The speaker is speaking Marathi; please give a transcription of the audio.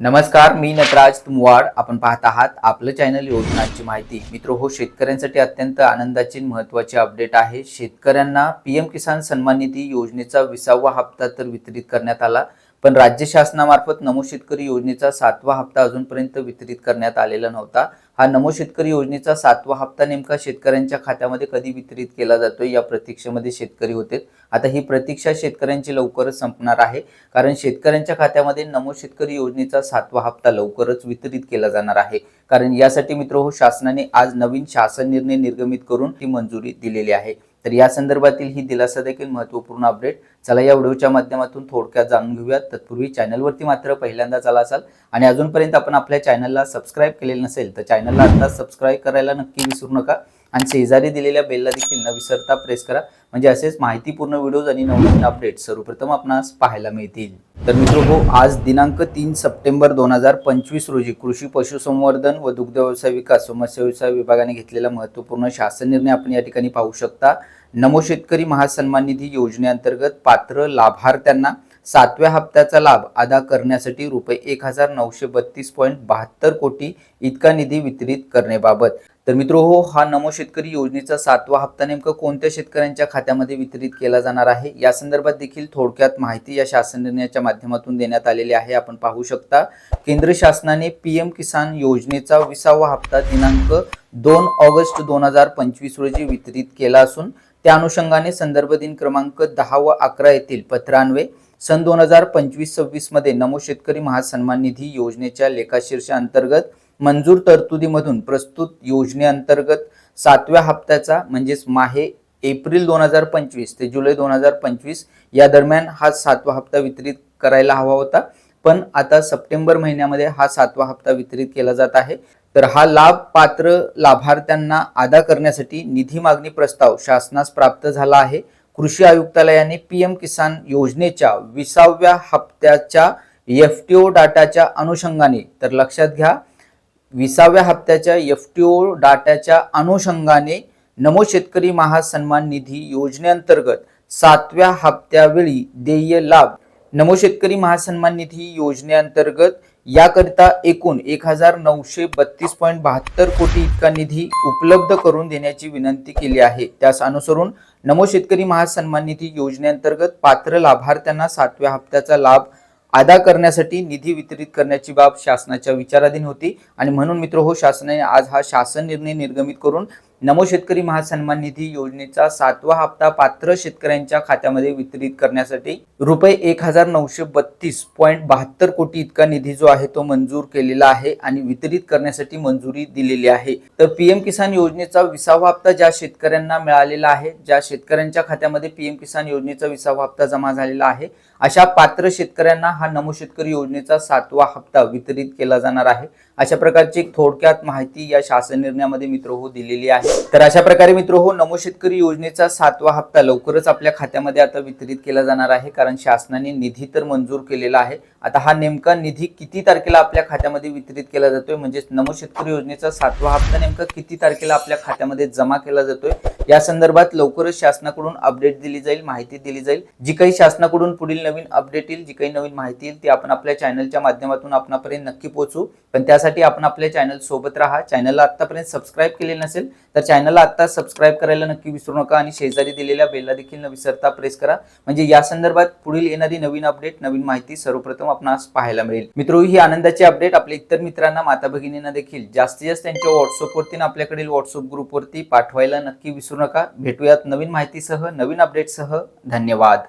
नमस्कार मी नटराज तुमवाड. आपण पाहत आहात आपलं चॅनल योजनांची माहिती. मित्र हो शेतकऱ्यांसाठी अत्यंत आनंदाची महत्त्वाची अपडेट आहे. शेतकऱ्यांना पीएम किसान सन्मान निधी योजनेचा विसावा हप्ता तर वितरित करण्यात आला. पण राज्य शासनामार्फत नमो शेतकरी योजनेचा सातवा हप्ता अजूनपर्यंत वितरित करण्यात आलेला नव्हता. हा नमो शेतकरी योजनेचा सातवा हप्ता नेमका शेतकऱ्यांच्या खात्यामध्ये कधी वितरित केला जातोय या प्रतीक्षेमध्ये शेतकरी होते. आता ही प्रतीक्षा शेतकऱ्यांची लवकरच संपणार आहे. कारण शेतकऱ्यांच्या खात्यामध्ये नमो शेतकरी योजनेचा सातवा हप्ता लवकरच वितरित केला जाणार आहे. कारण यासाठी मित्र हो शासनाने आज नवीन शासन निर्णय निर्गमित करून ती मंजुरी दिलेली आहे. तर या संदर्भातील ही दिलासा देखील महत्त्वपूर्ण अपडेट चला या व्हिडिओच्या माध्यमातून थोडक्यात जाणून घेऊयात तत्पूर्वी चॅनलवरती मात्र पहिल्यांदा चला असाल आणि अजूनपर्यंत आपण आपल्या चॅनलला सबस्क्राईब केलेलं नसेल तर चॅनलला आता सबस्क्राईब करायला नक्की विसरू नका. आणि शेजारी दिलेल्या बेलला देखील न विसरता प्रेस करा. म्हणजे असेच माहितीपूर्ण व्हिडिओज आणि नवनवीन अपडेट सर्वप्रथम आपणास पाहायला मिळतील. तर मित्र हो आज दिनांक तीन सप्टेंबर दोन हजार पंचवीस रोजी कृषी पशुसंवर्धन व दुग्ध व्यवसाय विकास व मत्स्य व्यवसाय विभागाने घेतलेला महत्त्वपूर्ण शासन निर्णय आपण या ठिकाणी पाहू शकता. नमो शेतकरी महासन्मान निधी योजनेअंतर्गत पात्र लाभार्थ्यांना सातव्या हप्त्याचा लाभ अदा करण्यासाठी रुपये एक हजार नऊशे बत्तीस पॉईंट बहात्तर कोटी इतका निधी वितरित करण्याबाबत. तर मित्र हो हा नमो शेतकरी योजनेचा सातवा हप्ता नेमका कोणत्या शेतकऱ्यांच्या खात्यामध्ये वितरित केला जाणार आहे? या संदर्भात देखील थोडक्यात माहिती या शासन निर्णयाच्या माध्यमातून देण्यात आलेली आहे. आपण पाहू शकता केंद्र शासनाने पीएम किसान योजनेचा विसावा हप्ता दिनांक दोन ऑगस्ट दोन हजार पंचवीस रोजी वितरित केला असून त्या अनुषंगाने संदर्भ दिन क्रमांक दहा व अकरा येथील पत्रान्वये सन दोन हजार पंचवीस सव्वीसमध्ये नमो शेतकरी महासन्मान निधी योजनेच्या लेखाशीर्षा अंतर्गत मंजूर तरतुदीमधून प्रस्तुत योजनेअंतर्गत सातव्या हप्त्याचा म्हणजेच माहे एप्रिल दोन हजार पंचवीस ते जुलै दोन हजार पंचवीस या दरम्यान हा सातवा हप्ता वितरित करायला हवा होता. पण आता सप्टेंबर महिन्यामध्ये हा सातवा हप्ता वितरित केला जात आहे. तर हा लाभ पात्र लाभार्थ्यांना अदा करण्यासाठी निधी मागणी प्रस्ताव शासनास प्राप्त झाला आहे. कृषी आयुक्तालयाने पीएम किसान योजनेच्या विसाव्या हप्त्याच्या एफ टी ओ डाटाच्या अनुषंगाने तर लक्षात घ्या विसाव्या हप्त्याच्या एफ टी ओ डाटाच्या अनुषंगाने नमो शेतकरी महासन्मान निधी योजनेअंतर्गत सातव्या हप्त्यावेळी देय लाभ. नमो शेतकरी महासन्मान निधी योजनेअंतर्गत याकरिता एकूण एक हजार नऊशे बत्तीस पॉईंट बहात्तर कोटी इतका निधी उपलब्ध करून देण्याची विनंती केली आहे. त्यास अनुसरून नमो शेतकरी महासन्मान निधी योजनेअंतर्गत पात्र लाभार्थ्यांना सातव्या हप्त्याचा लाभ अदा करण्यासाठी निधी वितरित करण्याची बाब शासनाच्या विचाराधीन होती आणि म्हणून मित्र हो शासनाने आज हा शासन निर्णय निर्गमित करून नमो शेतकरी महासन्मान निधी योजनेचा सातवा हप्ता पात्र शेतकऱ्यांच्या खात्यामध्ये वितरित करण्यासाठी रुपये एक हजार नऊशे बत्तीस पॉईंट बहात्तर कोटी इतका निधी जो आहे तो मंजूर केलेला आहे आणि वितरित करण्यासाठी मंजुरी दिलेली आहे. तर पीएम किसान योजनेचा विसावा हप्ता ज्या शेतकऱ्यांना मिळालेला आहे ज्या शेतकऱ्यांच्या खात्यामध्ये पीएम किसान योजनेचा विसावा हप्ता जमा झालेला आहे अशा पात्र शेतकऱ्यांना हा नमो शेतकरी योजनेचा सातवा हप्ता वितरित केला जाणार आहे. अशा प्रकारची थोडक्यात माहिती या शासन निर्णयामध्ये मित्र हो दिलेली आहे. तर अशा प्रकारे मित्र हो नमो शेतकरी योजनेचा सातवा हप्ता लवकरच आपल्या खात्यामध्ये आता वितरित केला जाणार आहे कारण शासनाने निधी तर मंजूर केलेला आहे. आता हा नेमका निधी किती तारखेला आपल्या खात्यामध्ये वितरित केला जातोय? म्हणजेच नमो शेतकरी योजनेचा सातवा हप्ता नेमका किती तारखेला आपल्या खात्यामध्ये जमा केला जातोय? या संदर्भात लवकरच शासनाकडून अपडेट दिली जाईल माहिती दिली जाईल. जी काही शासनाकडून पुढील नवीन अपडेट येईल जी काही नवीन माहिती येईल ती आपण आपल्या चॅनलच्या माध्यमातून आपणापर्यंत नक्की पोहोचू. पण त्यासाठी आपण आपल्या चॅनल सोबत राहा. चॅनलला आतापर्यंत सबस्क्राईब केले नसेल तर चॅनलला आत्ता सबस्क्राईब करायला नक्की विसरू नका आणि शेजारी दिलेल्या बेलला देखील न विसरता प्रेस करा. म्हणजे या संदर्भात पुढील येणारी नवीन अपडेट नवीन माहिती सर्वप्रथम आपणास पाहायला मिळेल. मित्रो ही आनंदाची अपडेट आपल्या इतर मित्रांना माता भगिनींना देखील जास्तीत जास्त त्यांच्या व्हॉट्सअपवरती आपल्याकडील व्हॉट्सअप ग्रुपवरती पाठवायला नक्की विसरू नका. भेटूयात नवीन माहितीसह नवीन अपडेटसह धन्यवाद.